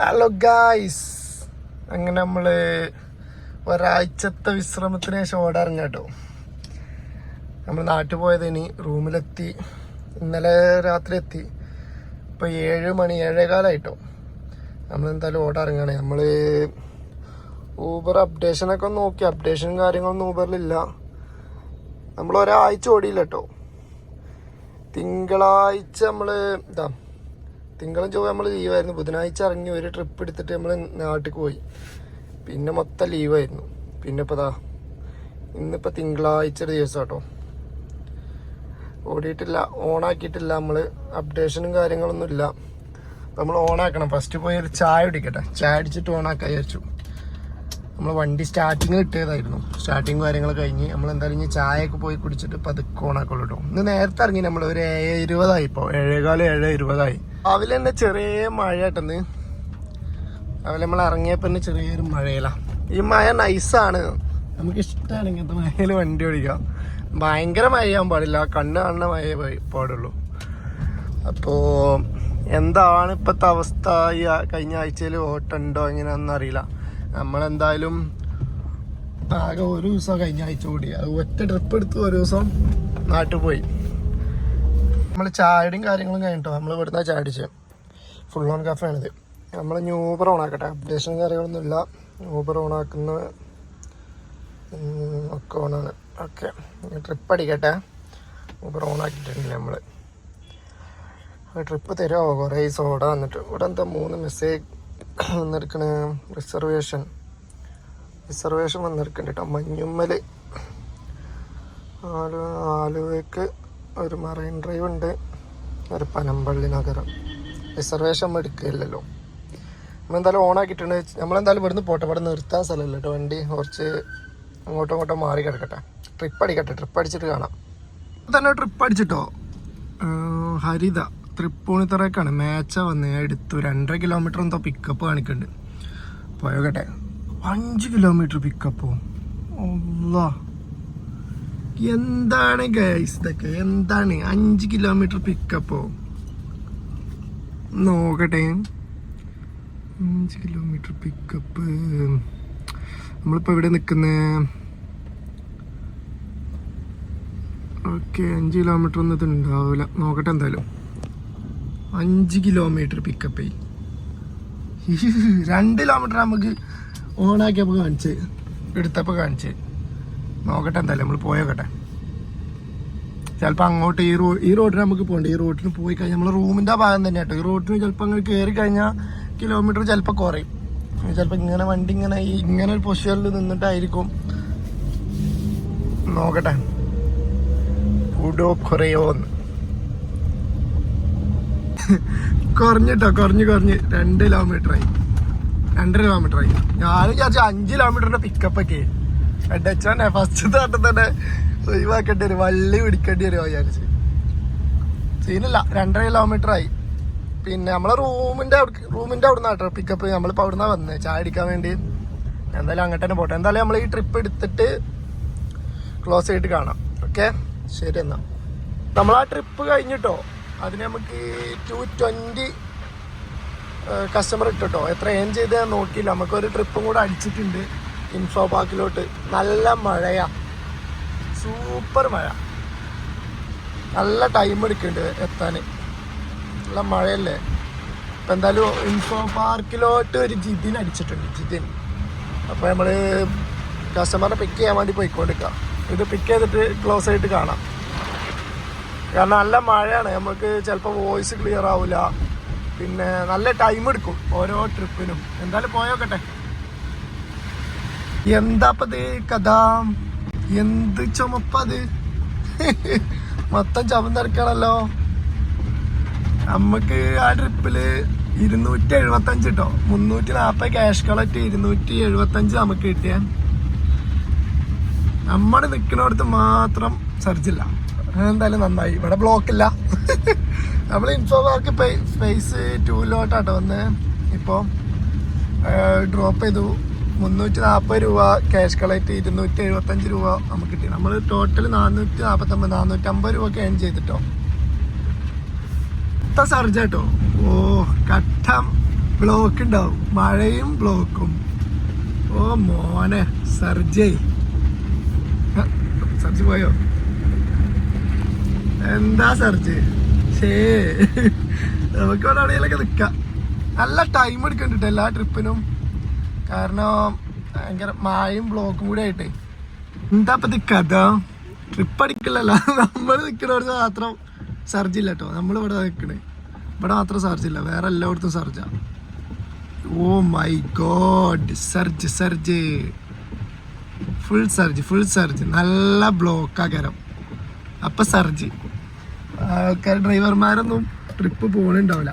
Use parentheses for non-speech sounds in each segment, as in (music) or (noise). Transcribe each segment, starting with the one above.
Hello guys അങ്ങനെ നമ്മൾ ഒരാഴ്ചത്തെ വിശ്രമത്തിന് ശേഷം ഓടാറിഞ്ഞ കേട്ടോ. നമ്മൾ നാട്ടിൽ പോയത് ഇനി റൂമിലെത്തി. ഇന്നലെ രാത്രി എത്തി. ഇപ്പൊ ഏഴ് മണി ഏഴേകാലായിട്ടോ. നമ്മൾ എന്തായാലും ഓടാറിങ്ങാണ് നമ്മൾ ഊബർ അപ്ഡേഷനൊക്കെ നോക്കി. അപ്ഡേഷനും കാര്യങ്ങളൊന്നും ഊബറിലില്ല നമ്മൾ ഒരാഴ്ച ഓടിയില്ല കേട്ടോ. തിങ്കളാഴ്ച നമ്മൾ ഇതാ തിങ്കളും ചൊവ്വ നമ്മൾ ലീവായിരുന്നു ബുധനാഴ്ച ഇറങ്ങി ഒരു ട്രിപ്പ് എടുത്തിട്ട് നമ്മൾ നാട്ടിൽ പോയി. പിന്നെ മൊത്തം ലീവായിരുന്നു പിന്നെ ഇപ്പോൾ ദാ ഇന്നിപ്പോൾ തിങ്കളാഴ്ച ഒരു ദിവസം കേട്ടോ ഓടിയിട്ടില്ല ഓണാക്കിയിട്ടില്ല നമ്മൾ അപ്ഡേഷനും കാര്യങ്ങളൊന്നും ഇല്ല. നമ്മൾ ഓണാക്കണം. ഫസ്റ്റ് പോയി ഒരു ചായ കുടിക്കട്ടെ. ചായ അടിച്ചിട്ട് ഓണാക്കാൻ വിചാരിച്ചു. നമ്മൾ വണ്ടി സ്റ്റാർട്ടിങ് കിട്ടിയതായിരുന്നു. സ്റ്റാർട്ടിങ് കാര്യങ്ങൾ കഴിഞ്ഞ് നമ്മൾ എന്തായാലും ഇനി ചായയൊക്കെ പോയി കുടിച്ചിട്ട് പതുക്കെ ഓണാക്കുള്ളൂ കേട്ടോ ഇന്ന് നേരത്തെ ഇറങ്ങി നമ്മൾ ഒരു ഏഴ് ഇരുപതായി ഇപ്പോൾ ഏഴേകാലം ഏഴ് ഇരുപതായി. രാവിലെ തന്നെ ചെറിയ മഴ കേട്ടെന്ന് രാവിലെ നമ്മൾ ഇറങ്ങിയപ്പോൾ തന്നെ ചെറിയൊരു മഴയില. ഈ മഴ നൈസാണ് നമുക്ക് ഇഷ്ടമാണ് ഇങ്ങനത്തെ മഴയിൽ വണ്ടി ഓടിക്കാം. ഭയങ്കര മഴയാൻ പാടില്ല. കണ്ണ് കാണുന്ന മഴ പാടുള്ളൂ. അപ്പോൾ എന്താണ് ഇപ്പോഴത്തെ അവസ്ഥ? ഈ കഴിഞ്ഞ ആഴ്ചയിൽ ഓട്ടുണ്ടോ എങ്ങനെയാണെന്ന് അറിയില്ല. നമ്മളെന്തായാലും ആകെ ഒരു ദിവസം കഴിഞ്ഞ ആഴ്ച കൂടി. അത് ഒറ്റ ട്രിപ്പ് എടുത്ത് ഒരു ദിവസം നാട്ടിൽ പോയി. നമ്മൾ ചായയും കാര്യങ്ങളും കഴിഞ്ഞിട്ടോ? നമ്മൾ ഇവിടുന്ന് ചായ അടിച്ചത് ഫുൾ ഓൺ കഫേണിത് നമ്മൾ ന്യൂബർ ഓൺ ആക്കട്ടെ. അപ്ഡേഷനും കാര്യങ്ങളൊന്നും ഇല്ല. ഊബർ ഓൺ ആക്കുന്ന ഒക്കെ ഓണാണ് ഓക്കെ ട്രിപ്പ് അടിക്കട്ടെ. ഊബർ ഓൺ ആക്കിയിട്ടുണ്ട് നമ്മൾ ട്രിപ്പ് തരുമോ കുറേ ദിവസം സോഡ വന്നിട്ട്. ഇവിടെ എന്താ മൂന്ന് മെസ്സേജ് വന്നിരിക്കണ? റിസർവേഷൻ റിസർവേഷൻ വന്നിരിക്കുന്നുണ്ട് കേട്ടോ മഞ്ഞുമ്മൽ ആലുവ ആലുവയ്ക്ക് ഒരു മറൈൻ ഡ്രൈവ് ഉണ്ട്. ഒരു പനമ്പള്ളി നഗരം. റിസർവേഷൻ നമ്മൾ എടുക്കില്ലല്ലോ നമ്മളെന്തായാലും ഓൺ ആക്കിയിട്ടുണ്ട്. നമ്മളെന്തായാലും ഇവിടുന്ന് പോട്ടെ. ഇവിടെ നിർത്താൻ സ്ഥലമില്ല കേട്ടോ. വണ്ടി കുറച്ച് അങ്ങോട്ടും ഇങ്ങോട്ടും മാറി കിടക്കട്ടെ. ട്രിപ്പ് അടിക്കട്ടെ. ട്രിപ്പ് അടിച്ചിട്ട് കാണാം. തന്നെ ട്രിപ്പ് അടിച്ചിട്ടോ? ഹരിത തൃപ്പൂണിത്തറക്കാണ് മേച്ച വന്ന് എടുത്തു. രണ്ടര കിലോമീറ്റർ എന്തോ പിക്കപ്പ് കാണിക്കുന്നുണ്ട്. പോയോക്കട്ടെ. അഞ്ച് കിലോമീറ്റർ പിക്കപ്പോ അല്ലാ എന്താണ് ഗൈസ് ഇതൊക്കെ? എന്താണ്? അഞ്ച് കിലോമീറ്റർ പിക്കപ്പോ നോക്കട്ടെ. അഞ്ച് കിലോമീറ്റർ പിക്കപ്പ് നമ്മളിപ്പോൾ ഇവിടെ നിൽക്കുന്ന ഓക്കെ അഞ്ച് കിലോമീറ്റർ ഒന്നും ഇതുണ്ടാവില്ല. നോക്കട്ടെ എന്തായാലും. അഞ്ച് കിലോമീറ്റർ പിക്കപ്പ് (laughs) രണ്ട് കിലോമീറ്റർ നമുക്ക് ഓണാക്കിയപ്പോൾ കാണിച്ച് എടുത്തപ്പോൾ കാണിച്ച്. നോക്കട്ടെ എന്തായാലും നമ്മൾ പോയോക്കട്ടെ ചിലപ്പോൾ അങ്ങോട്ട് ഈ റോ ഈ റോഡിന് നമുക്ക് പോകണ്ട. ഈ റോഡിന് പോയി കഴിഞ്ഞാൽ നമ്മൾ റൂമിന്റെ ഭാഗം തന്നെ കേട്ടോ. ഈ റോഡിന് ചിലപ്പോൾ അങ്ങ് കയറി കഴിഞ്ഞാൽ കിലോമീറ്റർ ചിലപ്പോൾ കുറയും. ചിലപ്പോൾ ഇങ്ങനെ വണ്ടി ഇങ്ങനെ ഈ ഇങ്ങനെ ഒരു പൊസിഷനിൽ നിന്നിട്ടായിരിക്കും. നോക്കട്ടെ. കൂടോ കുറയോ എന്ന് കുറഞ്ഞിട്ടോ കുറഞ്ഞ് കുറഞ്ഞ്. രണ്ട് കിലോമീറ്റർ ആയി. രണ്ടര കിലോമീറ്റർ ആയി. ഞാൻ വിചാരിച്ചു അഞ്ച് കിലോമീറ്ററിന്റെ പിക്കപ്പ് ഒക്കെ ഫസ്റ്റ് തോട്ടം തന്നെ ഒഴിവാക്കേണ്ടി വരും. വള്ളി പിടിക്കേണ്ടി വരും വിചാരിച്ച്. സീനില്ല രണ്ടര കിലോമീറ്റർ ആയി. പിന്നെ നമ്മളെ റൂമിന്റെ റൂമിന്റെ അവിടെ നിന്നാട്ടോ പിക്കപ്പ് നമ്മളിപ്പോ അവിടുന്ന് വന്നത് ചായ അടിക്കാൻ വേണ്ടി. എന്തായാലും അങ്ങോട്ട് തന്നെ പോട്ടെ. എന്തായാലും നമ്മൾ ഈ ട്രിപ്പ് എടുത്തിട്ട് ക്ലോസ് ചെയ്തിട്ട് കാണാം. ഓക്കെ ശരി എന്നാ. നമ്മൾ ആ ട്രിപ്പ് കഴിഞ്ഞിട്ടോ അതിന് നമുക്ക് ടു ട്വന്റി കസ്റ്റമർ ഇട്ടോ എത്ര ഏൺ ചെയ്ത് നോക്കിയില്ല. നമുക്കൊരു ട്രിപ്പും കൂടെ അടിച്ചിട്ടുണ്ട്. ഇൻഫോ പാർക്കിലോട്ട് നല്ല മഴയാ. സൂപ്പർ മഴ. നല്ല ടൈം എടുക്കുന്നുണ്ട് എത്താൻ നല്ല മഴയല്ലേ? അപ്പം എന്തായാലും ഇൻഫോ പാർക്കിലോട്ട് ഒരു ജിതിൻ അടിച്ചിട്ടുണ്ട് ജിതിൻ. അപ്പോൾ നമ്മൾ കസ്റ്റമറിനെ പിക്ക് ചെയ്യാൻ വേണ്ടി പോയിക്കൊണ്ടിരിക്കുക ഇത് പിക്ക് ചെയ്തിട്ട് ക്ലോസ് ആയിട്ട് കാണാം. കാരണം നല്ല മഴയാണ്. നമുക്ക് ചിലപ്പോൾ വോയിസ് ക്ലിയർ ആവില്ല പിന്നെ നല്ല ടൈം എടുക്കും ഓരോ ട്രിപ്പിനും എന്തായാലും പോയോക്കട്ടെ. എന്താപ്പത് കഥ? എന്ത് ചുമപ്പത്? മൊത്തം ചുമന്നിറക്കണല്ലോ നമുക്ക് ആ ട്രിപ്പിൽ ഇരുന്നൂറ്റി എഴുപത്തി അഞ്ച് കേട്ടോ മുന്നൂറ്റി നാൽപ്പത് ക്യാഷ് കളക്ട് ഇരുന്നൂറ്റി എഴുപത്തി അഞ്ച് നമുക്ക് കിട്ടിയ. നമ്മുടെ നിൽക്കുന്നിടത്ത് മാത്രം സെർച്ചില്ല എന്തായാലും നന്നായി. ഇവിടെ ബ്ലോക്ക് ഇല്ല. നമ്മൾ ഇൻഫോ പാർക്ക് സ്പേസ് ടൂലോട്ടാട്ടോ വന്ന്. ഇപ്പോൾ ഡ്രോപ്പ് ചെയ്തു. മുന്നൂറ്റി നാൽപ്പത് രൂപ ക്യാഷ് കളക്ട് ഇരുന്നൂറ്റി എഴുപത്തഞ്ച് രൂപ നമുക്ക് കിട്ടി. നമ്മൾ ടോട്ടൽ നാനൂറ്റി നാൽപ്പത്തൊമ്പത് നാനൂറ്റമ്പത് രൂപ ഏൺ ചെയ്തിട്ടോ. കട്ട സർജ കേട്ടോ ഓ കട്ട ബ്ലോക്ക് ഉണ്ടാവും. മഴയും ബ്ലോക്കും ഓ മോനെ സർജേ സർജ് പോയോ? എന്താ സർജ് ഷേ നമുക്ക് ഇവിടെ എവിടെയെങ്കിലൊക്കെ നിൽക്കാം നല്ല ടൈം എടുക്കണ്ടിട്ട് എല്ലാ ട്രിപ്പിനും കാരണം ഭയങ്കര മായും ബ്ലോക്കും കൂടി ആയിട്ടേ. എന്താ ഇപ്പൊ കഥ? ട്രിപ്പ് അടിക്കില്ലല്ല നമ്മൾ നിൽക്കുന്നവർക്ക് മാത്രം സർജ് ഇല്ല കേട്ടോ നമ്മൾ ഇവിടെ നിൽക്കണേ ഇവിടെ മാത്രം സർജ് ഇല്ല വേറെ എല്ലായിടത്തും സർജാ. ഓ my god. Surge surge. Full surge full surge. നല്ല ബ്ലോക്ക് ആകരം അപ്പൊ സർജ്. ആൾക്കാർ ഡ്രൈവർമാരൊന്നും ട്രിപ്പ് പോകണുണ്ടാവില്ല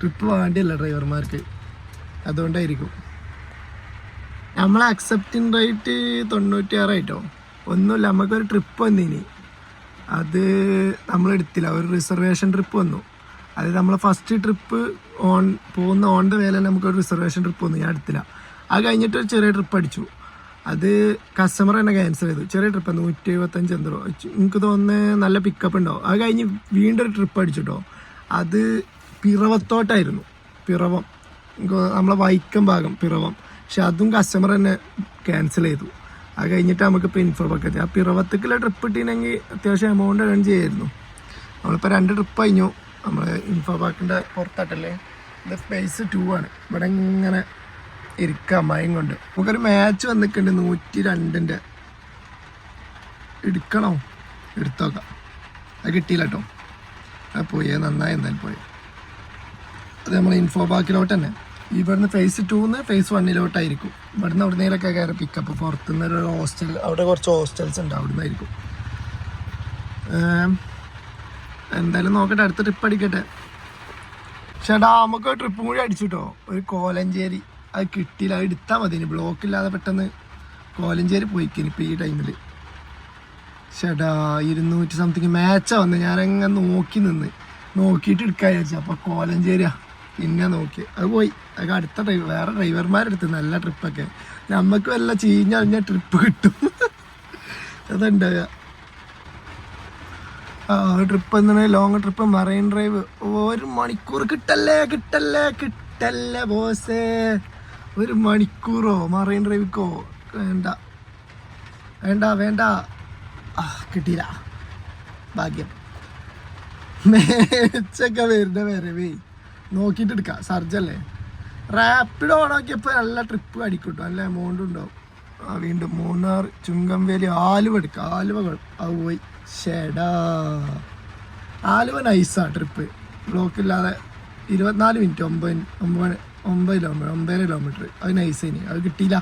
ട്രിപ്പ് വേണ്ടിയല്ല ഡ്രൈവർമാർക്ക്. അതുകൊണ്ടായിരിക്കും. നമ്മളെ അക്സെപ്റ്റിംഗ് റേറ്റ് തൊണ്ണൂറ്റിയാറായിട്ടോ ഒന്നുമില്ല നമുക്കൊരു ട്രിപ്പ് വന്നിനി. അത് നമ്മൾ എടുത്തില്ല. ഒരു റിസർവേഷൻ ട്രിപ്പ് വന്നു. അത് നമ്മൾ ഫസ്റ്റ് ട്രിപ്പ് ഓൺ പോകുന്ന ഓൺ ദ വേല നമുക്കൊരു റിസർവേഷൻ ട്രിപ്പ് വന്നു. ഞാൻ എടുത്തില്ല. അത് കഴിഞ്ഞിട്ട് ഒരു ചെറിയ ട്രിപ്പ് അടിച്ചു. അത് കസ്റ്റമർ തന്നെ ക്യാൻസൽ ചെയ്തു. ചെറിയ ട്രിപ്പ് നൂറ്റി എഴുപത്തഞ്ച് എന്തോ. എനിക്ക് തോന്നുന്നത് നല്ല പിക്കപ്പ് ഉണ്ടാവും. അത് കഴിഞ്ഞ് വീണ്ടും ഒരു ട്രിപ്പ് അടിച്ചിട്ടോ അത് പിറവത്തോട്ടായിരുന്നു. പിറവം. നമ്മളെ വൈക്കം ഭാഗം പിറവം. പക്ഷെ അതും കസ്റ്റമർ തന്നെ ക്യാൻസൽ ചെയ്തു. അത് കഴിഞ്ഞിട്ട് നമുക്ക് ഇപ്പോൾ ഇൻഫോ പക്കത്ത് ആ ഇറവത്തേക്കുള്ള ട്രിപ്പ് ഇട്ടിനെങ്കിൽ അത്യാവശ്യം എമൗണ്ട് ഏൺ ചെയ്യായിരുന്നു. നമ്മളിപ്പോൾ രണ്ട് ട്രിപ്പ് കഴിഞ്ഞു. നമ്മൾ ഇൻഫോ പാർക്കിന്റെ പുറത്താട്ടല്ലേ? ഇത് സ്പേസ് ടു ആണ്. ഇവിടെ ഇങ്ങനെ ഇരിക്കാം മയം കൊണ്ട്. നമുക്കൊരു മാച്ച് വന്നിട്ടുണ്ട്. നൂറ്റി രണ്ടിന്റെ എടുക്കണോ? എടുത്തോക്കാം. അത് കിട്ടിയില്ല കേട്ടോ അത് പോയി. നന്നായി എന്തായാലും പോയി. അത് നമ്മൾ ഇൻഫോ പാർക്കിലോട്ട് തന്നെ. ഇവിടുന്ന് ഫേസ് ടൂന്ന് ഫേസ് വണ്ണിലോട്ടായിരിക്കും ഇവിടുന്ന് അവിടെ നിന്നൊക്കെ കയറി പിക്കപ്പ് പുറത്തുനിന്ന് ഒരു ഹോസ്റ്റൽ അവിടെ കുറച്ച് ഹോസ്റ്റൽസ് ഉണ്ട് അവിടെ നിന്നായിരിക്കും എന്തായാലും നോക്കട്ടെ അടുത്ത ട്രിപ്പ് അടിക്കട്ടെ. ചേട്ടാ നമുക്ക് ട്രിപ്പും കൂടി അടിച്ചു കേട്ടോ ഒരു കോലഞ്ചേരി. അത് കിട്ടിയില്ല അത് എടുത്താൽ മതി. ഇനി ബ്ലോക്ക് ഇല്ലാതെ പെട്ടെന്ന് കോലഞ്ചേരി പോയിക്കിനി ഇപ്പം ഈ ടൈമിൽ ചേട്ടാ ഇരുന്നൂറ്റി സംതിങ് മാച്ചാ വന്ന്. ഞാനങ്ങനെ നോക്കി നിന്ന്. നോക്കിയിട്ട് എടുക്കാൻ വിചാരിച്ചു. അപ്പോൾ കോലഞ്ചേരിയാ. പിന്നെ നോക്കി. അത് പോയി. അത് അടുത്ത ഡ്രൈവർ വേറെ ഡ്രൈവർമാരെടുത്ത് നല്ല ട്രിപ്പൊക്കെ. നമുക്ക് വല്ല ചീഞ്ഞഴിഞ്ഞ ട്രിപ്പ് കിട്ടും. അതുണ്ടാവുക ആ ട്രിപ്പ് എന്താണ് ലോങ് ട്രിപ്പ് മറൈൻ ഡ്രൈവ് ഒരു മണിക്കൂർ കിട്ടല്ലേ കിട്ടല്ലേ കിട്ടല്ലേ ബോസേ. ഒരു മണിക്കൂറോ മറൈൻ ഡ്രൈവിക്കോ വേണ്ട. വേണ്ട വേണ്ട. ആ കിട്ടിയില്ല. ഭാഗ്യം. മേച്ചൊക്കെ വരുന്ന വരവേ. നോക്കിയിട്ട് എടുക്കാം സർജല്ലേ റാപ്പിഡ് ഓണാക്കിയപ്പോൾ നല്ല ട്രിപ്പ് അടിക്കൂട്ടോ. നല്ല എമൗണ്ട് ഉണ്ടാവും. ആ വീണ്ടും മൂന്നാർ ചുങ്കംവേലി ആലുവ എടുക്കാം. ആലുവ കുഴപ്പം അത് പോയി. ഷെടാ. ആലുവ നൈസാ ട്രിപ്പ് ബ്ലോക്ക് ഇല്ലാതെ ഇരുപത്തിനാല് മിനിറ്റ് ഒമ്പത് ഒമ്പത് ഒമ്പത് കിലോമീറ്റർ ഒമ്പത് കിലോമീറ്റർ അത് നൈസ് ഇനി. അത് കിട്ടിയില്ല.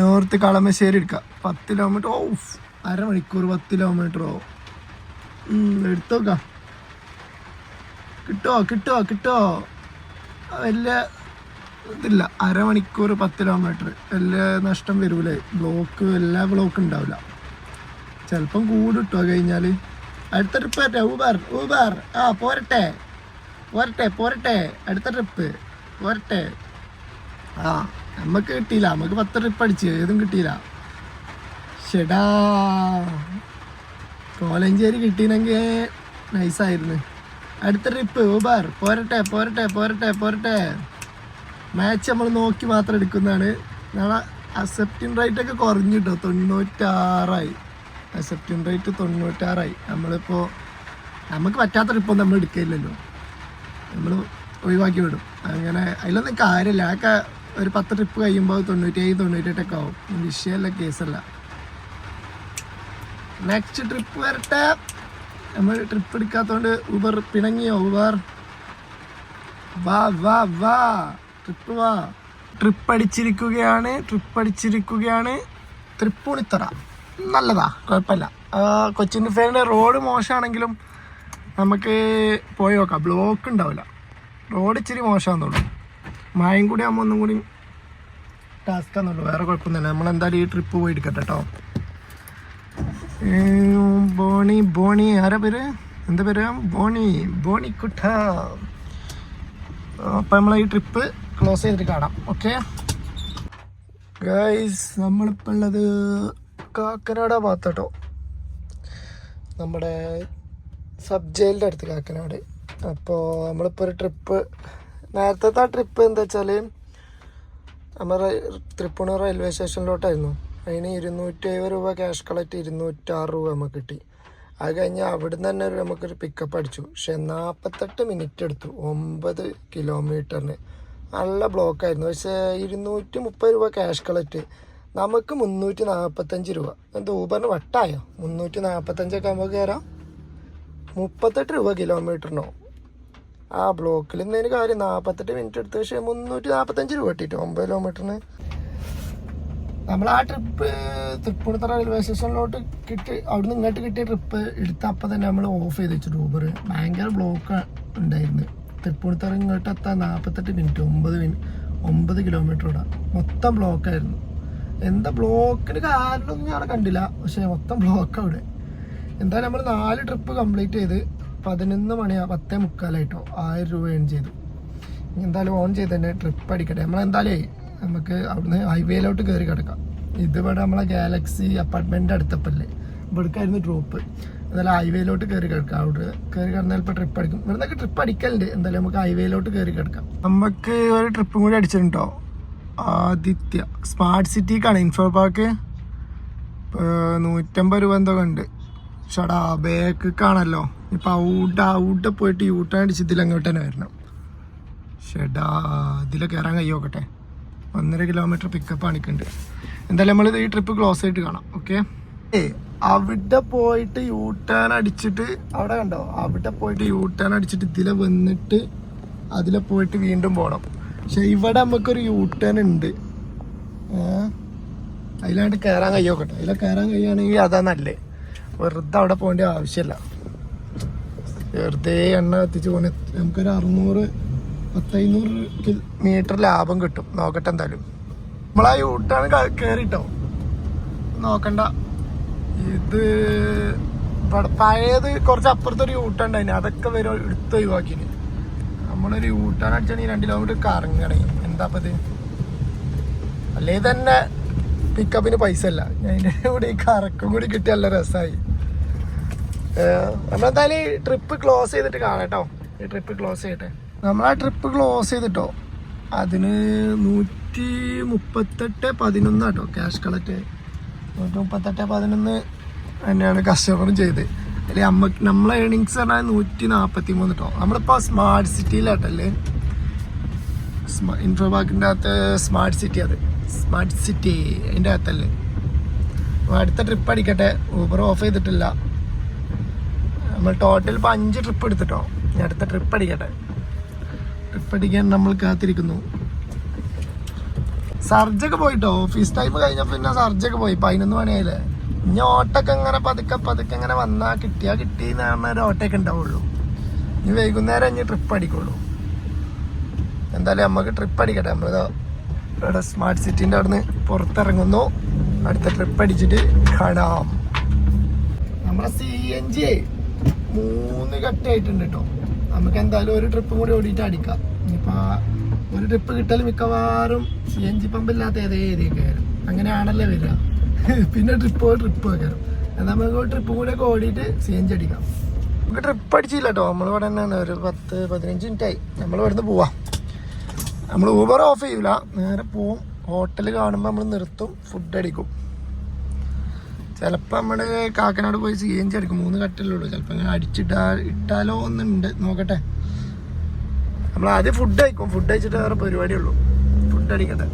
നോർത്ത് കളമശ്ശേരി എടുക്കുക പത്ത് കിലോമീറ്റർ ഓ അരമണിക്കൂർ പത്ത് കിലോമീറ്ററോ എടുത്തോക്കാം കിട്ടോ കിട്ടോ കിട്ടോ. വലിയ ഇതില്ല അരമണിക്കൂർ പത്ത് കിലോമീറ്റർ വലിയ നഷ്ടം വരൂലേ. ബ്ലോക്ക് എല്ലാ ബ്ലോക്കും ഉണ്ടാവില്ല. ചിലപ്പം കൂട് കിട്ടോ കഴിഞ്ഞാൽ അടുത്ത ട്രിപ്പ് പറ്റേ ഊബർ ഊബർ ആ പോരട്ടെ. പോരട്ടെ പോരട്ടെ. അടുത്ത ട്രിപ്പ് പോരട്ടെ. ആ നമുക്ക് കിട്ടിയില്ല. നമുക്ക് പത്ത് ട്രിപ്പ് അടിച്ച് ഏതും കിട്ടിയില്ല. ഷെടാ. കോലഞ്ചേരി കിട്ടിയില്ലെങ്കിൽ നൈസായിരുന്നു അടുത്ത ട്രിപ്പ് ഊബർ പോരട്ടെ പോരട്ടെ പോരട്ടെ പോരട്ടെ. മാച്ച് നമ്മൾ നോക്കി മാത്രം എടുക്കുന്നതാണ്. നാളെ അക്സെപ്റ്റിംഗ് റേറ്റ് ഒക്കെ കുറഞ്ഞു കേട്ടോ തൊണ്ണൂറ്റാറായി. Accepting rate തൊണ്ണൂറ്റാറായി. നമ്മളിപ്പോൾ നമുക്ക് പറ്റാത്ത ട്രിപ്പൊന്നും നമ്മൾ എടുക്കില്ലല്ലോ നമ്മൾ ഒഴിവാക്കി വിടും. അങ്ങനെ അതിലൊന്നും കാര്യമില്ല. അതൊക്കെ ഒരു പത്ത് ട്രിപ്പ് കഴിയുമ്പോൾ തൊണ്ണൂറ്റേഴ് തൊണ്ണൂറ്റെട്ടൊക്കെ ആവും. വിഷയമല്ല കേസല്ല നെക്സ്റ്റ് ട്രിപ്പ് വരട്ടെ. നമ്മൾ ട്രിപ്പ് എടുക്കാത്തതുകൊണ്ട് ഊബർ പിണങ്ങിയോ? ഊബർ വാ വാ വാ. ട്രിപ്പ് വാ. ട്രിപ്പ് അടിച്ചിരിക്കുകയാണ് ട്രിപ്പ് അടിച്ചിരിക്കുകയാണ്. തൃപ്പൂണിത്തറ നല്ലതാ കുഴപ്പമില്ല. കൊച്ചിൻ ഫെയറിന്റെ റോഡ് മോശമാണെങ്കിലും നമുക്ക് പോയി നോക്കാം. ബ്ലോക്ക് ഉണ്ടാവില്ല. റോഡ് ഇച്ചിരി മോശമാണെന്നുള്ളൂ മഴയും കൂടി ആകുമ്പോൾ ഒന്നും കൂടി ടാസ്ക് ആണെന്നുള്ളൂ വേറെ കുഴപ്പമൊന്നുമില്ല. നമ്മൾ എന്തായാലും ഈ ട്രിപ്പ് പോയി എടുക്കട്ടെ കേട്ടോ ബോണി ബോണി. ആരാ പേര്? എന്താ പേര്? ബോണി ബോണി കുട്ട അപ്പം നമ്മൾ ഈ ട്രിപ്പ് ക്ലോസ് ചെയ്തിട്ട് കാണാം. ഓക്കെ ഗൈസ് നമ്മളിപ്പോൾ ഉള്ളത് കാക്കനാട് ഭാഗത്തോട്ടോ. നമ്മുടെ സബ് ജയിലിന്റെ അടുത്ത് കാക്കനാട്. അപ്പോൾ നമ്മളിപ്പോൾ ഒരു ട്രിപ്പ് നേരത്തെ ആ ട്രിപ്പ് എന്താ വെച്ചാൽ നമ്മുടെ തൃപ്പൂണൂർ റെയിൽവേ സ്റ്റേഷനിലോട്ടായിരുന്നു അതിന് ഇരുന്നൂറ്റി എഴുപത് രൂപ ക്യാഷ് കളക്ട് ഇരുന്നൂറ്റാറ് രൂപ നമുക്ക് കിട്ടി. അത് കഴിഞ്ഞ് അവിടുന്ന് തന്നെ ഒരു നമുക്കൊരു പിക്കപ്പ് അടിച്ചു. പക്ഷെ നാൽപ്പത്തെട്ട് മിനിറ്റ് എടുത്തു. ഒമ്പത് കിലോമീറ്ററിന് നല്ല ബ്ലോക്കായിരുന്നു പക്ഷേ ഇരുന്നൂറ്റി മുപ്പത് രൂപ ക്യാഷ് കളക്ട് നമുക്ക് മുന്നൂറ്റി നാൽപ്പത്തഞ്ച് രൂപ. എന്താ ഊബറിന് വട്ടായോ? മുന്നൂറ്റി നാൽപ്പത്തഞ്ചൊക്കെ നമുക്ക് കയറാം മുപ്പത്തെട്ട് രൂപ കിലോമീറ്ററിനോ ആ ബ്ലോക്കിൽ നിന്നതിന് കാര്യം നാൽപ്പത്തെട്ട് മിനിറ്റ് എടുത്ത്. പക്ഷേ മുന്നൂറ്റി നാൽപ്പത്തഞ്ച് രൂപ കിട്ടിയിട്ട് ഒമ്പത് കിലോമീറ്ററിന് നമ്മൾ ആ ട്രിപ്പ് തൃപ്പൂണിത്തറ റെയിൽവേ സ്റ്റേഷനിലോട്ട് കിട്ടി അവിടുന്ന് ഇങ്ങോട്ട് കിട്ടിയ ട്രിപ്പ് എടുത്ത അപ്പം തന്നെ നമ്മൾ ഓഫ് ചെയ്ത് വെച്ചിട്ട് ഊബർ ഭയങ്കര ബ്ലോക്ക് ഉണ്ടായിരുന്നു. തൃപ്പൂണിത്തറ ഇങ്ങോട്ട് എത്താൻ നാൽപ്പത്തെട്ട് മിനിറ്റ് ഒമ്പത് മിനിറ്റ് ഒമ്പത് കിലോമീറ്റർ ഇടാം മൊത്തം ബ്ലോക്കായിരുന്നു എന്താ ബ്ലോക്കിന് കാരണമൊന്നും ഞാൻ കണ്ടില്ല. പക്ഷേ മൊത്തം ബ്ലോക്ക് അവിടെ. എന്തായാലും നമ്മൾ നാല് ട്രിപ്പ് കംപ്ലീറ്റ് ചെയ്ത് പതിനൊന്ന് മണിയാ പത്തേ മുക്കാലായിട്ടോ ആയിരം രൂപ ഏൺ ചെയ്തു. എന്തായാലും ഓൺ ചെയ്ത് തന്നെ ട്രിപ്പ് അടിക്കട്ടെ. നമ്മളെന്തായാലേ നമുക്ക് അവിടുന്ന് ഹൈവേയിലോട്ട് കയറി കിടക്കാം. ഇതിവിടെ നമ്മളെ ഗാലക്സി അപ്പാർട്ട്മെന്റ് അടുത്തപ്പല്ലേ. ഇവിടേക്കായിരുന്നു ഡ്രോപ്പ് എന്നാലും ഹൈവേയിലോട്ട് കയറി കിടക്കാം. അവിടെ കയറി കിടന്നാൽ ഇപ്പോൾ ട്രിപ്പ് അടിക്കും. ഇവിടുന്നൊക്കെ ട്രിപ്പ് അടിക്കലുണ്ട്. എന്തായാലും നമുക്ക് ഹൈവേയിലോട്ട് കയറി കിടക്കാം. നമുക്ക് ഒരു ട്രിപ്പും കൂടി അടിച്ചിട്ടുണ്ടോ? ആദിത്യ. സ്മാർട്ട് സിറ്റിക്കാണ് ഇൻഫോ പാർക്ക് നൂറ്റമ്പത് രൂപ എന്തോ ഉണ്ട് ബേക്ക് കാണല്ലോ ഇപ്പൊ ഔട്ട് ഔട്ട് പോയിട്ട് യൂട്ടേൺ അടിച്ചിട്ടില്ല അടിച്ച് ഇതിലങ്ങോട്ട് തന്നെ വരണം. ഷെടാ ഇതിൽ കയറാൻ കഴിയോക്കട്ടെ ഒന്നര കിലോമീറ്റർ പിക്കപ്പ് കാണിക്കുന്നുണ്ട് എന്തായാലും നമ്മൾ ഈ ട്രിപ്പ് ക്ലോസ് ആയിട്ട് കാണാം ഓക്കെ ഏ അവിടെ പോയിട്ട് യൂ ടേൺ അടിച്ചിട്ട് അവിടെ കണ്ടോ? അവിടെ പോയിട്ട് യൂ ടേൺ അടിച്ചിട്ട് ഇതിലെ വന്നിട്ട് അതിലെ പോയിട്ട് വീണ്ടും പോകണം പക്ഷെ ഇവിടെ നമുക്കൊരു യൂ ടേൺ ഉണ്ട് അതിലായിട്ട് കയറാൻ കഴിയോക്കട്ടെ അതിലെ കയറാൻ കഴിയുകയാണെങ്കിൽ അതാ നല്ലേ. വെറുതെ അവിടെ പോകേണ്ട ആവശ്യമില്ല. വെറുതെ എണ്ണ കത്തിച്ച് പോകുന്ന നമുക്കൊരു അറുന്നൂറ് പത്തൈനൂറ് മീറ്റർ ലാഭം കിട്ടും. നോക്കട്ടെ എന്തായാലും. നമ്മളാ യൂട്ടാണ് കയറിട്ടോ നോക്കണ്ട. ഇത് ഇവിടെ പഴയത് കുറച്ച് അപ്പുറത്തൊരു യൂട്ടുണ്ടായിന് അതൊക്കെ വരും എടുത്ത് ഒഴിവാക്കിന്. നമ്മളൊരു യൂട്ടാൻ അടിച്ചാണെങ്കിൽ രണ്ട് കിലോമീറ്റർ കറങ്ങണേ. എന്താ അപ്പൊ ഇത് അല്ലേ തന്നെ പിക്കപ്പിന് പൈസ അല്ല അതിന്റെ കൂടെ ഈ കറക്കും കൂടി കിട്ടിയ നല്ല രസമായി നമ്മളെന്തായാലും ട്രിപ്പ് ക്ലോസ് ചെയ്തിട്ട് കാണാം കേട്ടോ ഈ ട്രിപ്പ് ക്ലോസ് ചെയ്യട്ടെ നമ്മൾ ആ ട്രിപ്പ് ക്ലോസ് ചെയ്തിട്ടോ. അതിന് നൂറ്റി മുപ്പത്തെട്ട് പതിനൊന്ന് കേട്ടോ ക്യാഷ് കളക്ട് നൂറ്റി മുപ്പത്തെട്ട് പതിനൊന്ന് തന്നെയാണ് കസ്റ്റമറും ചെയ്ത് അതിൽ അമ്മ നമ്മളെ ഏണിങ്സ് പറഞ്ഞാൽ നൂറ്റി നാൽപ്പത്തി മൂന്ന് കേട്ടോ നമ്മളിപ്പോൾ സ്മാർട്ട് സിറ്റിയിലാട്ടല്ലേ ഇൻഫോ പാർക്കിന്റെ അകത്ത് സ്മാർട്ട് സിറ്റി അത്. സ്മാർട്ട് സിറ്റി അതിന്റെ അകത്തല്ലേ. അപ്പോൾ അടുത്ത ട്രിപ്പ് അടിക്കട്ടെ. ഊബർ ഓഫ് ചെയ്തിട്ടില്ല. നമ്മൾ ടോട്ടൽ ഇപ്പോൾ അഞ്ച് ട്രിപ്പ് എടുത്തിട്ടോ. അടുത്ത ട്രിപ്പ് അടിക്കട്ടെ. അടിക്കാൻ നമ്മൾ കാത്തിരിക്കുന്നു. സർജൊക്കെ പോയിട്ടോ? ഓഫീസ് ടൈം കഴിഞ്ഞ പിന്നെ സർജൊക്കെ പോയി. പതിനൊന്ന് മണിയായില്ലേ? ഇനി ഓട്ടൊക്കെ ഇങ്ങനെ പതുക്കെ പതുക്കെ ഇങ്ങനെ വന്നാൽ കിട്ടിയാൽ കിട്ടി എന്ന് ഒരു ഓട്ടൊക്കെ ഉണ്ടാവുള്ളൂ. ഇനി വൈകുന്നേരം ഇനി ട്രിപ്പ് അടിക്കുള്ളൂ. എന്തായാലും നമുക്ക് ട്രിപ്പ് അടിക്കട്ടെ. നമ്മളിതാ ഇവിടെ സ്മാർട്ട് സിറ്റിന്റെ സിറ്റിന്റെ അവിടുന്ന് പുറത്തിറങ്ങുന്നു. അടുത്ത ട്രിപ്പ് അടിച്ചിട്ട് കാണാം. നമ്മളെ സി എൻ ജി മൂന്ന് കട്ടായിട്ടുണ്ട് കേട്ടോ. നമുക്ക് എന്തായാലും ഒരു ട്രിപ്പ് കൂടി ഓടിയിട്ട് അടിക്കാം. ഇനിയിപ്പോൾ ഒരു ട്രിപ്പ് കിട്ടൽ മിക്കവാറും സി എൻ ജി പമ്പില്ലാത്ത ഏതേ ഏരിയൊക്കെ വരും അങ്ങനെയാണല്ലേ വരിക. പിന്നെ ട്രിപ്പ് ട്രിപ്പ് വെക്കാനും എന്നാൽ നമുക്ക് ട്രിപ്പ് കൂടെ ഒക്കെ ഓടിയിട്ട് സി എൻ ജി അടിക്കാം. നമുക്ക് ട്രിപ്പ് അടിച്ചില്ല കേട്ടോ നമ്മൾ ഇവിടെ തന്നെയാണ്. ഒരു പത്ത് പതിനഞ്ച് മിനിറ്റ് ആയി. നമ്മൾ ഇവിടുന്ന് പോവാം. നമ്മൾ ഊബർ ഓഫ് ചെയ്യൂല. നേരെ പോവും. ഹോട്ടൽ കാണുമ്പോൾ നമ്മൾ നിർത്തും. ഫുഡ് അടിക്കും. ചിലപ്പോൾ നമ്മുടെ കാക്കനാട് പോയി സി എൻ ജി അടിക്കും. മൂന്ന് കട്ടല്ലേ ഉള്ളൂ. ചിലപ്പോൾ ഇങ്ങനെ അടിച്ചിട്ടാ ഇട്ടാലോ ഒന്നുണ്ട് നോക്കട്ടെ. നമ്മൾ ആദ്യം ഫുഡ് കഴിക്കും. ഫുഡ് കഴിച്ചിട്ട് വേറെ പരിപാടിയുള്ളൂ. ഫുഡ് അടിക്കട്ടെ.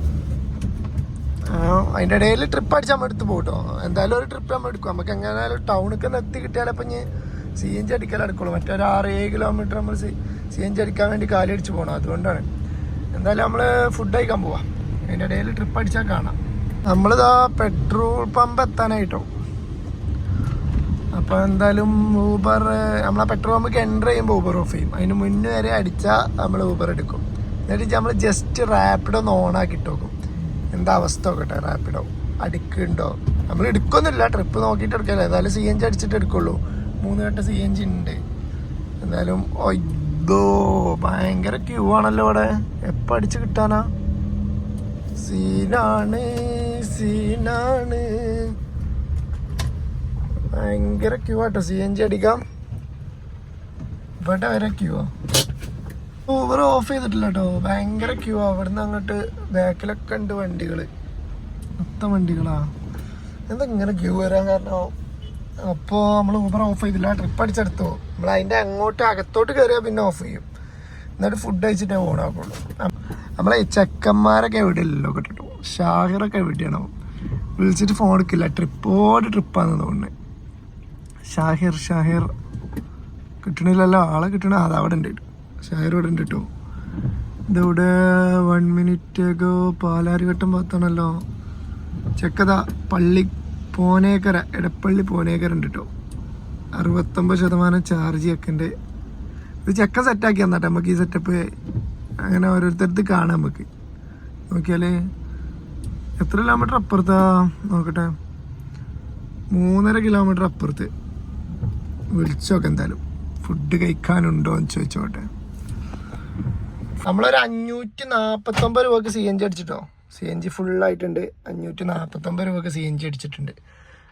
ആ, അതിന്റെ ഇടയിൽ ട്രിപ്പ് അടിച്ച് നമ്മൾ എടുത്ത് പോട്ടോ എന്തായാലും ഒരു ട്രിപ്പ് നമ്മൾ എടുക്കും. നമുക്ക് എങ്ങനെയായാലും ടൗണിക്ക് എത്തി കിട്ടിയാലപ്പം ഇനി സി എൻ ജി അടിക്കാൻ എടുക്കുള്ളൂ മറ്റൊരു ആറ് ഏഴ് കിലോമീറ്റർ നമ്മൾ സി സി എൻ ജി അടിക്കാൻ വേണ്ടി കാലടിച്ച് പോകണം അതുകൊണ്ടാണ്. എന്തായാലും നമ്മൾ ഫുഡ് കഴിക്കാൻ പോവാം. അതിന്റെ ഇടയിൽ ട്രിപ്പ് അടിച്ചാൽ കാണാം. നമ്മളിതാ പെട്രോൾ പമ്പ് എത്താനായിട്ടോ. അപ്പോൾ എന്തായാലും ഊബർ നമ്മളാ പെട്രോൾ പമ്പ് എന്റർ ചെയ്യുമ്പോൾ ഊബർ ഓഫ് ചെയ്യും. അതിന് മുന്നേ വരെ അടിച്ചാൽ നമ്മൾ ഊബർ എടുക്കും. എന്നിട്ട് നമ്മൾ ജസ്റ്റ് റാപ്പിഡോ ഒന്ന് ഓണാക്കി ഇട്ട് നോക്കും. എന്താ അവസ്ഥ നോക്കട്ടെ റാപ്പിഡോ അടിക്കുന്നുണ്ടോ? നമ്മൾ എടുക്കൊന്നുമില്ല. ട്രിപ്പ് നോക്കിയിട്ട് എടുക്കില്ല. ഏതായാലും സി എൻ ജി അടിച്ചിട്ട് എടുക്കുള്ളൂ. മൂന്ന് വട്ടം സി എൻ ജി ഉണ്ട് എന്തായാലും ഒയ്യോ ഭയങ്കര ക്യൂ ആണല്ലോ ഇവിടെ. എപ്പോൾ അടിച്ച് കിട്ടാനാ? സീനാണ് സീനാണ് ഭയങ്കര ക്യൂ ആട്ടോ. സി എൻ ജി അടിക്കാം. ഇവിടെ വരെ ക്യൂ ഓവർ ഓഫ് ചെയ്തിട്ടില്ല കേട്ടോ ഭയങ്കര ക്യൂ ആ. ഇവിടുന്ന് അങ്ങോട്ട് ബാക്കിലൊക്കെ ഉണ്ട് വണ്ടികൾ മൊത്തം വണ്ടികളാ. എന്താ ഇങ്ങനെ ക്യൂ വരാൻ കാരണം? അപ്പോൾ നമ്മൾ ഊബർ ഓഫ് ചെയ്തില്ല. ട്രിപ്പ് അടിച്ചെടുത്തു. നമ്മൾ അതിന്റെ അങ്ങോട്ട് അകത്തോട്ട് കയറിയാൽ പിന്നെ ഓഫ് ചെയ്യും. എന്നിട്ട് ഫുഡ് കഴിച്ചിട്ടേ ഓണാക്കുള്ളൂ നമ്മളെ ഈ ചെക്കന്മാരൊക്കെ എവിടെയല്ലോ കേട്ടോ ഷാഹിറൊക്കെ എവിടെയാണോ? വിളിച്ചിട്ട് ഫോൺ എടുക്കില്ല. ട്രിപ്പോട് ട്രിപ്പാണെന്ന് തോന്നുന്നത് ഷാഹിർ ഷാഹിർ. കിട്ടണില്ലല്ലോ. ആളെ കിട്ടണ അത് അവിടെ ഉണ്ട്. ഷാഹിർ ഇവിടെ ഉണ്ട് കേട്ടോ ഇതിവിടെ വൺ മിനിറ്റ് ഗോ പാലാരിവട്ടം ഭാഗത്താണല്ലോ. ചെക്കത പള്ളി പോനേക്കര എടപ്പള്ളി പോനേക്കര ഉണ്ട് കേട്ടോ അറുപത്തൊമ്പത് ശതമാനം ചാർജ് ചെക്കന്റെ. ഇത് ചെക്ക സെറ്റാക്കി തന്നാട്ടെ നമുക്ക് ഈ സെറ്റപ്പ് അങ്ങനെ ഓരോരുത്തരത്ത് കാണാം നമുക്ക്. നോക്കിയാൽ എത്ര കിലോമീറ്റർ അപ്പുറത്താ? നോക്കട്ടെ. മൂന്നര കിലോമീറ്റർ അപ്പുറത്ത്. വിളിച്ചോക്കെ എന്തായാലും. ഫുഡ് കഴിക്കാനുണ്ടോ എന്ന് ചോദിച്ചോട്ടെ. നമ്മളൊരു അഞ്ഞൂറ്റി നാൽപ്പത്തൊമ്പത് രൂപക്ക് സി എൻ ജി അടിച്ചിട്ടോ? സി എൻ ജി ഫുള്ളായിട്ടുണ്ട് അഞ്ഞൂറ്റി നാൽപ്പത്തൊമ്പത് രൂപക്ക് സി എൻ ജി അടിച്ചിട്ടുണ്ട്.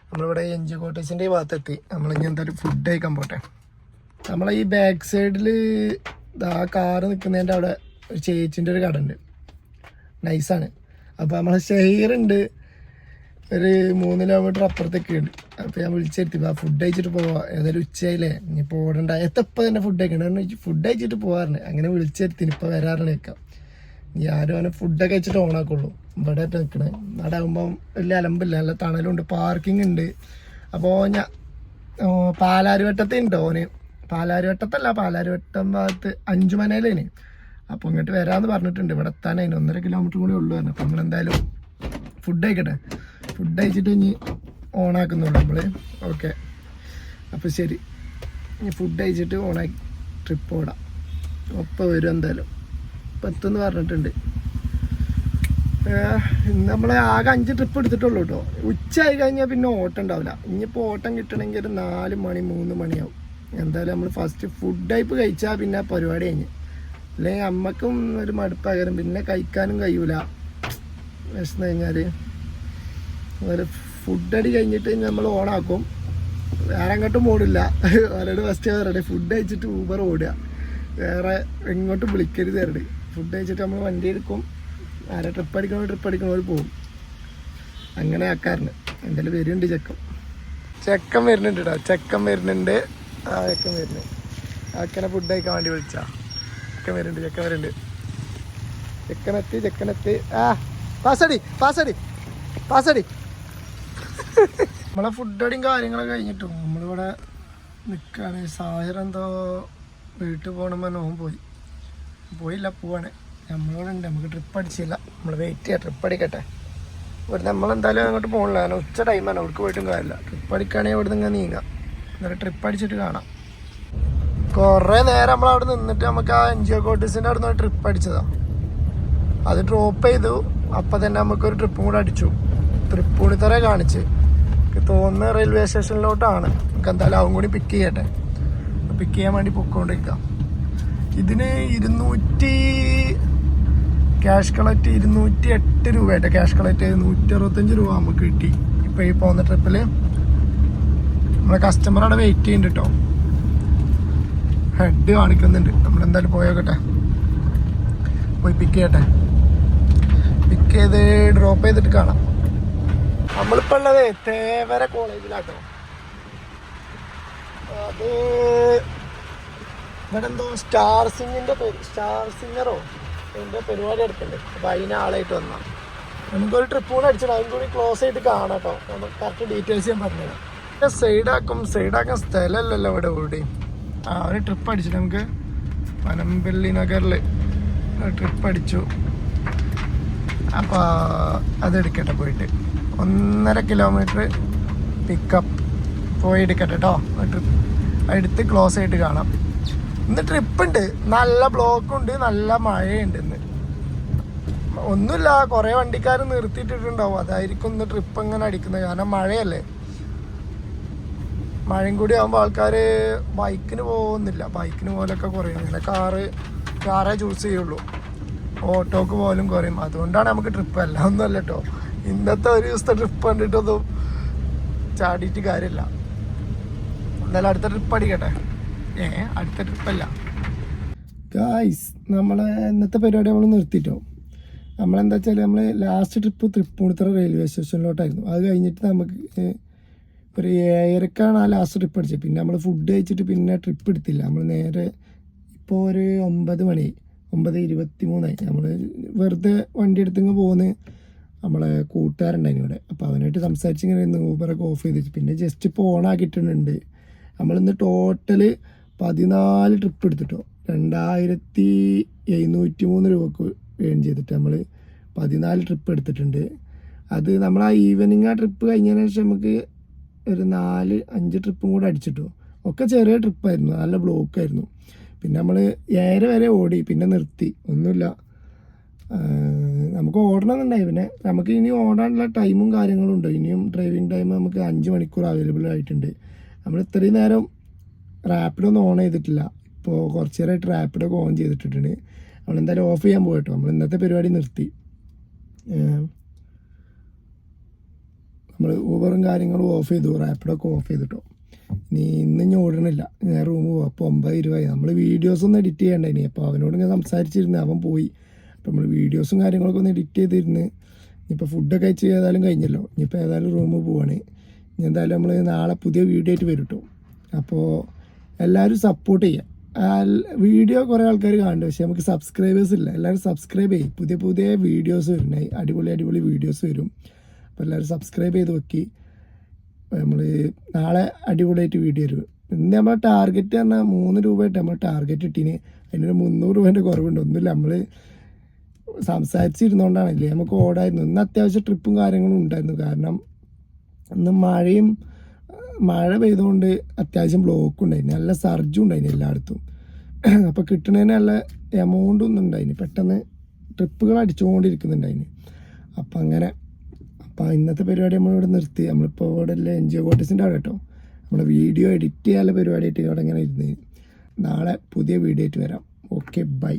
നമ്മളിവിടെ എൻ ജി കോട്ടേഴ്സിന്റെ ഭാഗത്തെത്തി. നമ്മളിനി എന്തായാലും ഫുഡ് കഴിക്കാൻ പോട്ടെ. നമ്മളെ ഈ ബാക്ക് സൈഡിൽ ആ കാറ് നിൽക്കുന്നതിന്റെ അവിടെ ഒരു ചേച്ചിന്റെ ഒരു കട ഉണ്ട്. നൈസാണ് അപ്പോൾ നമ്മളെ ഷെയറുണ്ട് ഒരു മൂന്ന് കിലോമീറ്റർ അപ്പുറത്തൊക്കെ ഉണ്ട് അപ്പോൾ ഞാൻ വിളിച്ചെത്തി ആ ഫുഡ് കഴിച്ചിട്ട് പോവാ. ഏതായാലും ഉച്ചയിലേ ഇനി പോടണ്ട എത്തപ്പം തന്നെ ഫുഡ് കഴിക്കണം. ഫുഡ് കഴിച്ചിട്ട് പോവാറുണ്ട് അങ്ങനെ വിളിച്ചെത്തി ഇപ്പോൾ വരാറാണ് നിൽക്കാം ഇനി ആരും അവനെ ഫുഡൊക്കെ കഴിച്ചിട്ട് ഓണാക്കുള്ളൂ. ഇവിടെ നിൽക്കണേ അവിടെ ആകുമ്പം വലിയ അലമ്പില്ല. നല്ല തണലുണ്ട്. പാർക്കിംഗ് ഉണ്ട്. അപ്പോൾ ഞാൻ പാലാരിവട്ടത്തെ ഉണ്ട് ഓന്. പാലാരിവട്ടത്തല്ല. പാലാരിവട്ടം ഭാഗത്ത് അഞ്ചുമനയിലേന്. അപ്പോൾ ഇങ്ങോട്ട് വരാമെന്ന് പറഞ്ഞിട്ടുണ്ട്. ഇവിടെ എത്താനായി ഒന്നര കിലോമീറ്റർ കൂടി ഉള്ളു പറഞ്ഞു. അപ്പോൾ നമ്മളെന്തായാലും ഫുഡ് കഴിക്കട്ടെ. ഫുഡ് കഴിച്ചിട്ട് ഇനി ഓണാക്കുന്നുള്ളൂ നമ്മൾ ഓക്കെ അപ്പോൾ ശരി. ഇനി ഫുഡ് കഴിച്ചിട്ട് ഓണാക്കി ട്രിപ്പ് ഓടാം. ഒപ്പം വരും എന്തായാലും. പത്തെന്ന് പറഞ്ഞിട്ടുണ്ട്. നമ്മൾ ആകെ അഞ്ച് ട്രിപ്പ് എടുത്തിട്ടുള്ളൂ കേട്ടോ ഉച്ച ആയി കഴിഞ്ഞാൽ പിന്നെ ഓട്ടം ഉണ്ടാവില്ല. ഇനിയിപ്പോൾ ഓട്ടം കിട്ടണമെങ്കിൽ ഒരു നാല് മണി മൂന്ന് മണിയാവും. എന്തായാലും നമ്മൾ ഫസ്റ്റ് ഫുഡ് ടൈപ്പ് കഴിച്ചാൽ പിന്നെ പരിപാടി കഴിഞ്ഞ്. അല്ലെങ്കിൽ അമ്മക്കും ഒരു മടുപ്പകരം പിന്നെ കഴിക്കാനും കഴിയൂല. വിശന്ന് കഴിഞ്ഞാൽ ഒരു ഫുഡ് അടി കഴിഞ്ഞിട്ട് നമ്മൾ ഓണാക്കും വേറെ അങ്ങോട്ടും ഓടില്ല അവരോട് ഫസ്റ്റ് പറയണേ ഫുഡ് കഴിച്ചിട്ട് ഊബർ ഓടുക. വേറെ എങ്ങോട്ടും വിളിക്കരുത് അവരുടെ ഫുഡ് കഴിച്ചിട്ട് നമ്മൾ വണ്ടി എടുക്കും. ആരെ ട്രിപ്പ് അടിക്കണോ ട്രിപ്പ് അടിക്കണോ പോകും അങ്ങനെ ആക്കാറുണ്ട് എന്തായാലും വരുന്നുണ്ട് ചെക്കൻ ചെക്കൻ വരുന്നുണ്ട് കേട്ടോ ചെക്കൻ വരുന്നുണ്ട്. ആ ചെക്കൻ വരുന്നുണ്ട് ആക്കനെ ഫുഡ് കഴിക്കാൻ വേണ്ടി വിളിച്ചാ. ചെക്കൻ വരുന്നുണ്ട് ചെക്കൻ വരുന്നുണ്ട്. ചെക്കനെത്തി ചെക്കനെത്തി. ആ പാസടി പാസടി പാസടി നമ്മളെ ഫുഡ് അടിയും കാര്യങ്ങളൊക്കെ കഴിഞ്ഞിട്ടു നമ്മളിവിടെ നിൽക്കുകയാണ് സാഹിർ എന്തോ വീട്ടിൽ പോകണമെന്ന് ഓൻ പോയി. പോയില്ല പോവാണ്. നമ്മളിവിടെ ഉണ്ട്. നമുക്ക് ട്രിപ്പ് അടിച്ചില്ല. നമ്മൾ വെയിറ്റ് ചെയ്യാം. ട്രിപ്പ് അടിക്കട്ടെ. ഒരു നമ്മളെന്തായാലും അങ്ങോട്ട് പോകണില്ല കാരണം ഉച്ച ടൈമാണ് അവിടേക്ക് പോയിട്ടും കാര്യമില്ല. ട്രിപ്പ് അടിക്കുകയാണെങ്കിൽ ഇവിടെ നിന്ന് നീങ്ങാം. എന്നിട്ട് ട്രിപ്പ് അടിച്ചിട്ട് കാണാം. കുറേ നേരം നമ്മൾ അവിടെ നിന്നിട്ട് നമുക്ക് ആ എൻ ജി ഒ കോട്ടേഴ്സിന്റെ അവിടെ നിന്ന് ട്രിപ്പ് അടിച്ചതാണ് അത് ഡ്രോപ്പ് ചെയ്തു. അപ്പം തന്നെ നമുക്കൊരു ട്രിപ്പും കൂടെ അടിച്ചു. തൃപ്പൂണിത്തറ കാണിച്ച്. എനിക്ക് തോന്നുന്ന റെയിൽവേ സ്റ്റേഷനിലോട്ടാണ് നമുക്ക് എന്തായാലും അവൻ കൂടി പിക്ക് ചെയ്യട്ടെ. പിക്ക് ചെയ്യാൻ വേണ്ടി പൊക്കോണ്ടിരിക്കാം. ഇതിന് ഇരുന്നൂറ്റി ക്യാഷ് കളക്ട് ഇരുന്നൂറ്റി എട്ട് രൂപയായിട്ട്. ക്യാഷ് കളക്ട് ചെയ്ത് നൂറ്റി അറുപത്തഞ്ച് രൂപ നമുക്ക് കിട്ടി. ഇപ്പോൾ ഈ പോകുന്ന ട്രിപ്പിൽ നമ്മളെ കസ്റ്റമർ അവിടെ വെയിറ്റ് ചെയ്യുന്നുണ്ട് കേട്ടോ ഹെഡ് കാണിക്കുന്നുണ്ട്. നമ്മളെന്തായാലും പോയോക്കട്ടെ പോയി പിക്ക് ചെയ്യട്ടെ. പിക്ക് ചെയ്ത് ഡ്രോപ്പ് ചെയ്തിട്ട് കാണാം. നമ്മളിപ്പോൾ ഉള്ളത് തേവര കോളേജിലാട്ടോ. അത് ഇവിടെ എന്തോ സ്റ്റാർ സിംഗിന്റെ പേര് സ്റ്റാർ സിംഗറോ എന്റെ പരിപാടി എടുക്കണ്ടേ അപ്പൊ അതിന് ആളായിട്ട് വന്നാ. നമുക്കൊരു ട്രിപ്പ് കൂടെ അടിച്ചിട്ട് അതും കൂടി ക്ലോസ് ചെയ്ത് കാണാം കേട്ടോ നമുക്ക് കറക്റ്റ് ഡീറ്റെയിൽസ് ഞാൻ പറഞ്ഞുതരാം. സൈഡാക്കും സൈഡാക്കാൻ സ്ഥലമല്ലല്ലോ ഇവിടെ എവിടെയും ആ ഒരു ട്രിപ്പ് അടിച്ചിട്ട് നമുക്ക് പനമ്പള്ളി നഗറിൽ ട്രിപ്പ് അടിച്ചു. അപ്പോൾ അതെടുക്കട്ടെ പോയിട്ട്. ഒന്നര കിലോമീറ്റർ പിക്കപ്പ് പോയി എടുക്കട്ടെ കേട്ടോ എടുത്ത് ക്ലോസ് ആയിട്ട് കാണാം. ഇന്ന് ട്രിപ്പ് ഉണ്ട്. നല്ല ബ്ലോക്ക് ഉണ്ട്. നല്ല മഴയുണ്ട് ഇന്ന്. ഒന്നുമില്ല. കുറേ വണ്ടിക്കാർ നിർത്തിയിട്ടിട്ടുണ്ടാവും. അതായിരിക്കും ഇന്ന് ട്രിപ്പ് ഇങ്ങനെ അടിക്കുന്നത്. കാരണം മഴയല്ലേ. മഴയും കൂടി ആകുമ്പോൾ ആൾക്കാർ ബൈക്കിന് പോകുന്നില്ല. ബൈക്കിന് പോലൊക്കെ കുറയും. ഇങ്ങനെ കാറ് കാറേ ചൂസ് ചെയ്യുള്ളൂ. ഓട്ടോക്ക് പോലും കുറയും. അതുകൊണ്ടാണ് നമുക്ക് ട്രിപ്പ് അല്ല. ഒന്നുമല്ല കേട്ടോ ഇന്നത്തെ ഒരു ദിവസത്തെ ട്രിപ്പ് കണ്ടിട്ടൊന്നും ചാടിയിട്ട് കാര്യമില്ല. എന്തായാലും അടുത്ത ട്രിപ്പ് അടിക്കട്ടെ. ഏ അടുത്ത ട്രിപ്പല്ല ഗായ്സ് നമ്മളെ ഇന്നത്തെ പരിപാടി നമ്മൾ നിർത്തിയിട്ടോ നമ്മളെന്താ വെച്ചാൽ നമ്മൾ ലാസ്റ്റ് ട്രിപ്പ് തൃപ്പൂണിത്തറ റെയിൽവേ സ്റ്റേഷനിലോട്ടായിരുന്നു അത് കഴിഞ്ഞിട്ട് നമുക്ക് ഒരു ഏഴരക്കാണ് ആ ലാസ്റ്റ് ട്രിപ്പ് അടിച്ചത്. പിന്നെ നമ്മൾ ഫുഡ് കഴിച്ചിട്ട് പിന്നെ ട്രിപ്പ് എടുത്തില്ല. നമ്മൾ നേരെ ഇപ്പോൾ ഒരു ഒമ്പത് മണി ഒമ്പത് ഇരുപത്തി മൂന്നായി നമ്മൾ വെറുതെ വണ്ടി എടുത്തിങ്ങ് പോകുന്ന നമ്മളെ കൂട്ടുകാരുണ്ടായിരുന്നു ഇവിടെ അപ്പോൾ അവനായിട്ട് സംസാരിച്ച് ഇങ്ങനെ ഇന്ന് ഊബറൊക്കെ ഓഫ് ചെയ്തിട്ട് പിന്നെ ജസ്റ്റ് ഇപ്പോൾ ഓൺ ആക്കിയിട്ടുണ്ട്. നമ്മളിന്ന് ടോട്ടൽ പതിനാല് ട്രിപ്പ് എടുത്തിട്ടോ. രണ്ടായിരത്തി എഴുന്നൂറ്റി മൂന്ന് രൂപക്ക് ഏൺ ചെയ്തിട്ട് നമ്മൾ പതിനാല് ട്രിപ്പ് എടുത്തിട്ടുണ്ട്. അത് നമ്മൾ ആ ഈവനിങ് ആ ട്രിപ്പ് കഴിഞ്ഞതിന് ശേഷം നമുക്ക് ഒരു നാല് അഞ്ച് ട്രിപ്പും കൂടെ അടിച്ചിട്ടു. ഒക്കെ ചെറിയ ട്രിപ്പായിരുന്നു നല്ല ബ്ലോക്കായിരുന്നു പിന്നെ നമ്മൾ ഏറെ വരെ ഓടി പിന്നെ നിർത്തി. ഒന്നുമില്ല. നമുക്ക് ഓടണമെന്നുണ്ടായി. പിന്നെ നമുക്ക് ഇനി ഓടാനുള്ള ടൈമും കാര്യങ്ങളും ഉണ്ട്. ഇനിയും ഡ്രൈവിംഗ് ടൈം നമുക്ക് അഞ്ച് മണിക്കൂർ അവൈലബിൾ ആയിട്ടുണ്ട്. നമ്മൾ ഇത്രയും നേരം റാപ്പിഡൊന്നും ഓൺ ചെയ്തിട്ടില്ല. ഇപ്പോൾ കുറച്ച് നേരമായിട്ട് റാപ്പിഡൊക്കെ ഓൺ ചെയ്തിട്ടിട്ടുണ്ട് നമ്മളെന്തായാലും ഓഫ് ചെയ്യാൻ പോയിട്ടോ നമ്മൾ ഇന്നത്തെ പരിപാടി നിർത്തി. നമ്മൾ ഊബറും കാര്യങ്ങളും ഓഫ് ചെയ്തു. റാപ്പിഡൊക്കെ ഓഫ് ചെയ്തിട്ടോ. നീ ഇന്ന് ഇനി ഓടണില്ല. ഞാൻ റൂം പോകും അപ്പോൾ ഒമ്പത് ഇരുപതായി നമ്മൾ വീഡിയോസ് ഒന്നും എഡിറ്റ് ചെയ്യണ്ട ഇനി. അപ്പോൾ അവനോട് ഞാൻ സംസാരിച്ചിരുന്നു. അവൻ പോയി. അപ്പോൾ നമ്മൾ വീഡിയോസും കാര്യങ്ങളൊക്കെ ഒന്ന് എഡിറ്റ് ചെയ്തിരുന്ന് ഇനിയിപ്പോൾ ഫുഡൊക്കെ അയച്ച് ഏതായാലും കഴിഞ്ഞല്ലോ. ഇനിയിപ്പോൾ ഏതായാലും റൂമിൽ പോവാണ്. ഇനി എന്തായാലും നമ്മൾ നാളെ പുതിയ വീഡിയോ ആയിട്ട് വരും അപ്പോൾ എല്ലാവരും സപ്പോർട്ട് ചെയ്യുക വീഡിയോ കുറേ ആൾക്കാർ കാണുന്നുണ്ട്. പക്ഷേ നമുക്ക് സബ്സ്ക്രൈബേഴ്സ് ഇല്ല. എല്ലാവരും സബ്സ്ക്രൈബ് ചെയ്യും. പുതിയ പുതിയ വീഡിയോസ് വരുന്നത് അടിപൊളി അടിപൊളി വീഡിയോസ് വരും. അപ്പോൾ എല്ലാവരും സബ്സ്ക്രൈബ് ചെയ്ത് നോക്കി. നമ്മൾ നാളെ അടിപൊളിയായിട്ട് വീഡിയോ വരും. ഇന്ന് നമ്മൾ ടാർഗറ്റ് പറഞ്ഞാൽ മൂന്ന് രൂപയായിട്ട് നമ്മൾ ടാർഗറ്റ് ഇട്ടിന്. അതിനൊരു മുന്നൂറ് രൂപേന്റെ കുറവുണ്ട്. ഒന്നുമില്ല. നമ്മൾ സംസാരിച്ചിരുന്നോണ്ടാണല്ലേ നമുക്ക് ഓടായിരുന്നു. ഇന്ന് അത്യാവശ്യം ട്രിപ്പും കാര്യങ്ങളും ഉണ്ടായിരുന്നു. കാരണം ഇന്ന് മഴയും മഴ പെയ്തുകൊണ്ട് അത്യാവശ്യം ബ്ലോക്ക് ഉണ്ടായിരുന്നു നല്ല സർജും ഉണ്ടായിരുന്നു എല്ലായിടത്തും. അപ്പോൾ കിട്ടുന്നതിന് നല്ല എമൗണ്ട് ഒന്നും ഉണ്ടായിന്. പെട്ടെന്ന് ട്രിപ്പുകൾ അടിച്ചുകൊണ്ടിരിക്കുന്നുണ്ടായിന് അപ്പം അങ്ങനെ അപ്പോൾ ഇന്നത്തെ പരിപാടി നമ്മളിവിടെ നിർത്തി. നമ്മളിപ്പോൾ ഇവിടെ അല്ലേ എൻ ജി ഒ കോട്ടേഴ്സിന്റെ അവിടെ കേട്ടോ. നമ്മുടെ വീഡിയോ എഡിറ്റ് ചെയ്യാനുള്ള പരിപാടിയായിട്ട് ഇവിടെ ഇങ്ങനെ ഇരുന്ന്. നാളെ പുതിയ വീഡിയോ ആയിട്ട് വരാം. Okay bye